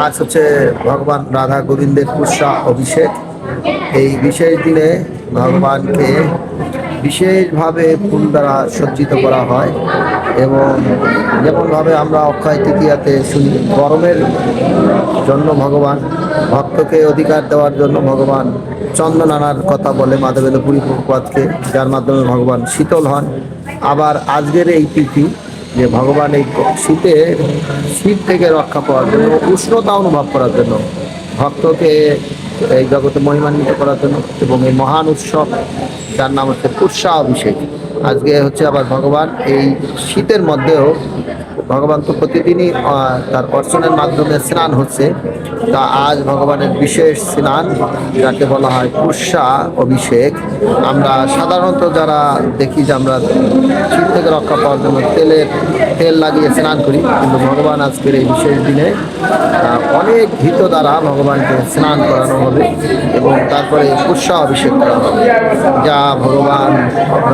আজ হচ্ছে ভগবান রাধা গোবিন্দের পুষ্যা অভিষেক। এই বিশেষ দিনে ভগবানকে বিশেষভাবে ফুল দ্বারা সজ্জিত করা হয় এবং যেমনভাবে আমরা অক্ষয় তৃতীয়াতে শুনি, গরমের জন্য ভগবান, ভক্তকে অধিকার দেওয়ার জন্য ভগবান চন্দন আনার কথা বলে মাধবেন্দ্র পুরী প্রপাতকে যার মাধ্যমে ভগবান শীতল হন। আবার আজকের এই তিথি যে ভগবান এই শীতে শীত থেকে রক্ষা পাওয়ার জন্য, উষ্ণতা অনুভব করার জন্য, ভক্তকে এই জগতে মহিমান্বিত করার জন্য এবং এই মহান উৎসব, যার নাম হচ্ছে পুষ্যা অভিষেক আজকে হচ্ছে আবার ভগবান এই শীতের মধ্যেও ভগবান তো প্রতিদিনই তার অর্চনের মাধ্যমে স্নান হচ্ছে। তা আজ ভগবানের বিশেষ স্নান, যাকে বলা হয় পুষ্যা অভিষেক। আমরা সাধারণত যারা দেখি যে আমরা শীত থেকে রক্ষা পাওয়ার জন্য তেলের তেল লাগিয়ে স্নান করি, কিন্তু ভগবান আজকের এই বিশেষ দিনে অনেক ভীত দ্বারা ভগবানকে স্নান করানো হবে। এবং তারপরে পুষ্যা অভিষেক করা হবে। যা ভগবান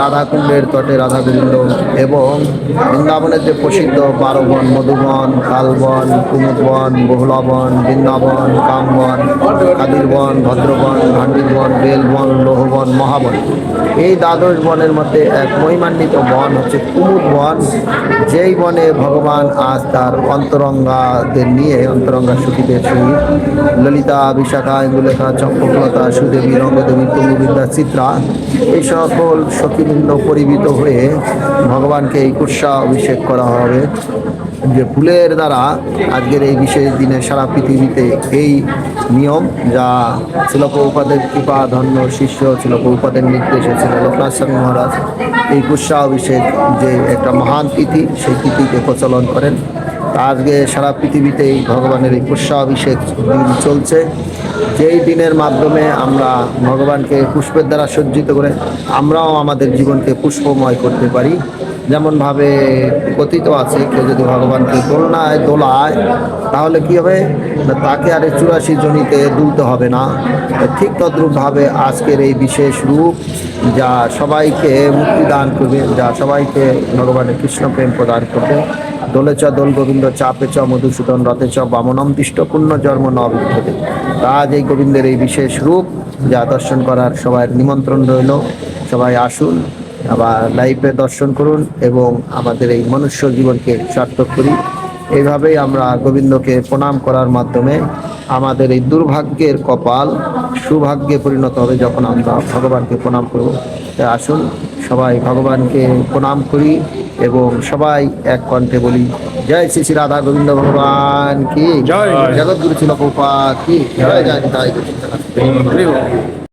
রাধাকুণ্ডের তটে রাধা গোবিন্দ এবং বৃন্দাবনের যে প্রসিদ্ধ বারবন, মধুবন, কালবন, কুমুদবন, বহুলাবন, বৃন্দাবন, কামবন, কাদিরবন, ভদ্রবন ভান্ডিরবন বেলবন, লোহবন, মহাবন। এই দ্বাদশ বনের মধ্যে এক মহিমান্বিত বন হচ্ছে কুমুদ বন যেই বনে ভগবান আজ তার অন্তরঙ্গাদের নিয়ে, অন্তরঙ্গা সখীদের সহিত ললিতা, বিশাখা, ইন্দুলেখা চম্পকলতা সুদেবী, রঙ্গদেবী তুঙ্গবিদ্যা চিত্রা, এই সকল সখীবৃন্দ পরিবিত হয়ে ভগবানকে এই কুৎসা অভিষেক করা হবে। যে ফুলের দ্বারা আজকের এই বিশেষ দিনে সারা পৃথিবীতে এই নিয়ম যা ছিল প্রভুপাদের কৃপা, ধন্য শিষ্য ছিল প্রভুপাদের নির্দেশে ছিল লোকনাথ স্বামী মহারাজ, এই কুৎসা অভিষেক যে একটা মহান তিথি, সেই তিথিকে প্রচলন করেন। আজকে সারা পৃথিবীতেই ভগবানের এই পুষ্যাভিষেক দিন চলছে। যেই দিনের মাধ্যমে আমরা ভগবানকে পুষ্পের দ্বারা সজ্জিত করে আমরাও আমাদের জীবনকে পুষ্পময় করতে পারি। যেমনভাবে কথিত আছে, কেউ যদি ভগবানকে দোলনায়, দোলায়, তাহলে কি হবে? তাকে আর চুরাশি জনিতে দুলতে হবে না। ঠিক তদ্রূপভাবে আজকের এই বিশেষ রূপ, যা সবাইকে মুক্তি দান করবে, যা সবাইকে ভগবানের কৃষ্ণ প্রেম প্রদান করবে। দোলে চ, দোল গোবিন্দ, চাপে চ, মধুসূদন, রথে চ, বামনম দৃষ্ট পুণ্য, জন্ম, ন বিদ্যতে তা আজ এই গোবিন্দের এই বিশেষ রূপ, যা দর্শন করার সবাই নিমন্ত্রণ রইল। সবাই আসুন। আবার লাইভে দর্শন করুন এবং আমাদের এই মনুষ্য জীবনকে সার্থক করি এইভাবেই আমরা গোবিন্দকে প্রণাম করার মাধ্যমে আমাদের এই দুর্ভাগ্যের কপাল সুভাগ্যে পরিণত হবে যখন আমরা ভগবানকে প্রণাম করব তাই আসুন সবাই ভগবানকে প্রণাম করি এবং সবাই এক কণ্ঠে বলি জয় শ্রী শ্রী রাধা গোবিন্দ ভগবান কি জয়। জগৎগুরু ছিল কি জয় জয় গৌর।